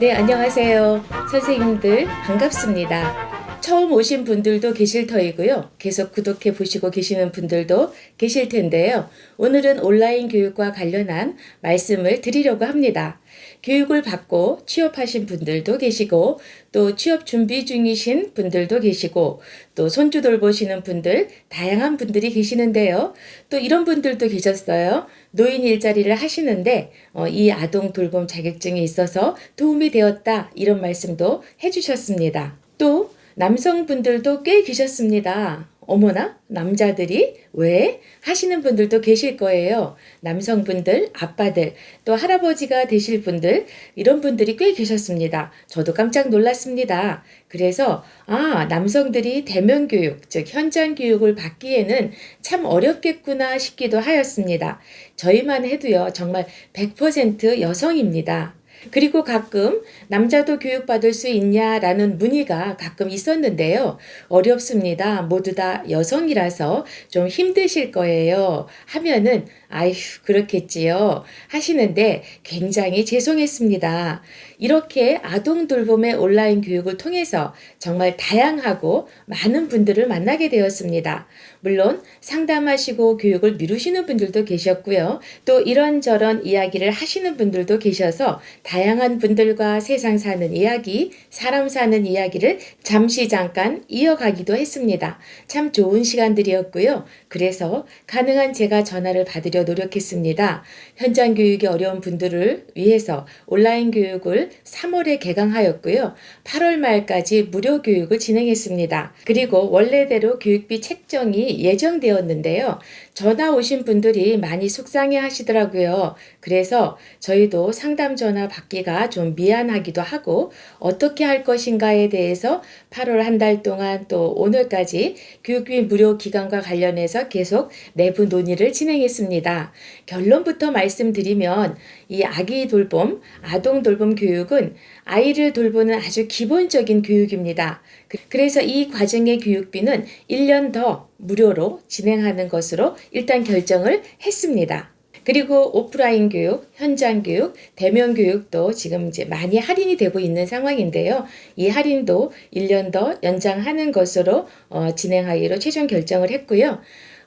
네, 안녕하세요. 선생님들 반갑습니다. 처음 오신 분들도 계실 터이고요. 계속 구독해 보시고 계시는 분들도 계실 텐데요. 오늘은 온라인 교육과 관련한 말씀을 드리려고 합니다. 교육을 받고 취업하신 분들도 계시고 또 취업 준비 중이신 분들도 계시고 또 손주 돌보시는 분들 다양한 분들이 계시는데요. 또 이런 분들도 계셨어요. 노인 일자리를 하시는데 어, 이 아동 돌봄 자격증이 있어서 도움이 되었다 이런 말씀도 해주셨습니다. 또 남성분들도 꽤 계셨습니다. 어머나 남자들이 왜 하시는 분들도 계실 거예요. 남성분들, 아빠들, 또 할아버지가 되실 분들 이런 분들이 꽤 계셨습니다. 저도 깜짝 놀랐습니다. 그래서 아 남성들이 대면 교육, 즉 현장 교육을 받기에는 참 어렵겠구나 싶기도 하였습니다. 저희만 해도요 정말 100% 여성입니다. 그리고 가끔 남자도 교육받을 수 있냐라는 문의가 가끔 있었는데요. 어렵습니다. 모두 다 여성이라서 좀 힘드실 거예요. 하면은 아휴, 그렇겠지요. 하시는데 굉장히 죄송했습니다. 이렇게 아동 돌봄의 온라인 교육을 통해서 정말 다양하고 많은 분들을 만나게 되었습니다. 물론 상담하시고 교육을 미루시는 분들도 계셨고요. 또 이런저런 이야기를 하시는 분들도 계셔서 다양한 분들과 세상 사는 이야기, 사람 사는 이야기를 잠시 잠깐 이어가기도 했습니다. 참 좋은 시간들이었고요. 그래서 가능한 제가 전화를 받으려 노력했습니다. 현장 교육이 어려운 분들을 위해서 온라인 교육을 3월에 개강하였고요. 8월 말까지 무료 교육을 진행했습니다. 그리고 원래대로 교육비 책정이 예정되었는데요. 전화 오신 분들이 많이 속상해 하시더라고요. 그래서 저희도 상담 전화 받 기가 좀 미안하기도 하고 어떻게 할 것인가에 대해서 8월 한 달 동안 또 오늘까지 교육비 무료 기간과 관련해서 계속 내부 논의를 진행했습니다. 결론부터 말씀드리면 이 아기 돌봄, 아동 돌봄 교육은 아이를 돌보는 아주 기본적인 교육입니다. 그- 그래서 이 과정의 교육비는 1년 더 무료로 진행하는 것으로 일단 결정을 했습니다. 그리고 오프라인 교육, 현장 교육, 대면 교육도 지금 이제 많이 할인이 되고 있는 상황인데요. 이 할인도 1년 더 연장하는 것으로 어, 진행하기로 최종 결정을 했고요.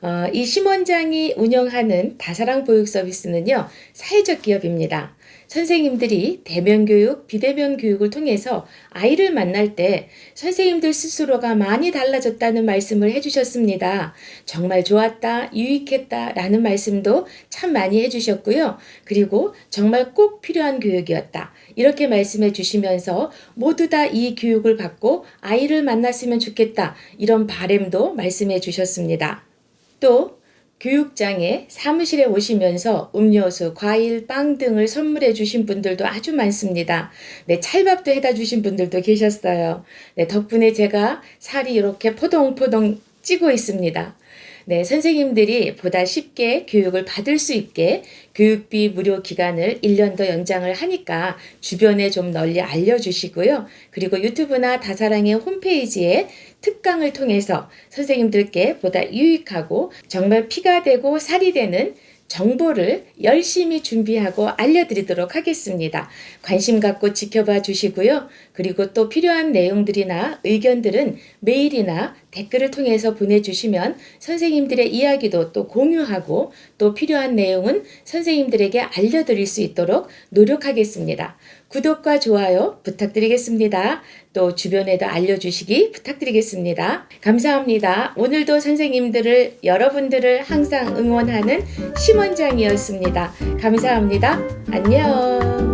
어, 이 심원장이 운영하는 다사랑 보육 서비스는요, 사회적 기업입니다. 선생님들이 대면 교육, 비대면 교육을 통해서 아이를 만날 때 선생님들 스스로가 많이 달라졌다는 말씀을 해주셨습니다. 정말 좋았다, 유익했다 라는 말씀도 참 많이 해주셨고요. 그리고 정말 꼭 필요한 교육이었다. 이렇게 말씀해 주시면서 모두 다 이 교육을 받고 아이를 만났으면 좋겠다. 이런 바램도 말씀해 주셨습니다. 또 교육장에 사무실에 오시면서 음료수, 과일, 빵 등을 선물해 주신 분들도 아주 많습니다. 네, 찰밥도 해다 주신 분들도 계셨어요. 네, 덕분에 제가 살이 이렇게 포동포동 찌고 있습니다. 네, 선생님들이 보다 쉽게 교육을 받을 수 있게 교육비 무료 기간을 1년 더 연장을 하니까 주변에 좀 널리 알려주시고요. 그리고 유튜브나 다사랑의 홈페이지에 특강을 통해서 선생님들께 보다 유익하고 정말 피가 되고 살이 되는 정보를 열심히 준비하고 알려드리도록 하겠습니다. 관심 갖고 지켜봐 주시고요. 그리고 또 필요한 내용들이나 의견들은 메일이나 댓글을 통해서 보내주시면 선생님들의 이야기도 또 공유하고 또 필요한 내용은 선생님들에게 알려드릴 수 있도록 노력하겠습니다. 구독과 좋아요 부탁드리겠습니다. 또 주변에도 알려주시기 부탁드리겠습니다. 감사합니다. 오늘도 선생님들을 여러분들을 항상 응원하는 심원장이었습니다. 감사합니다. 안녕.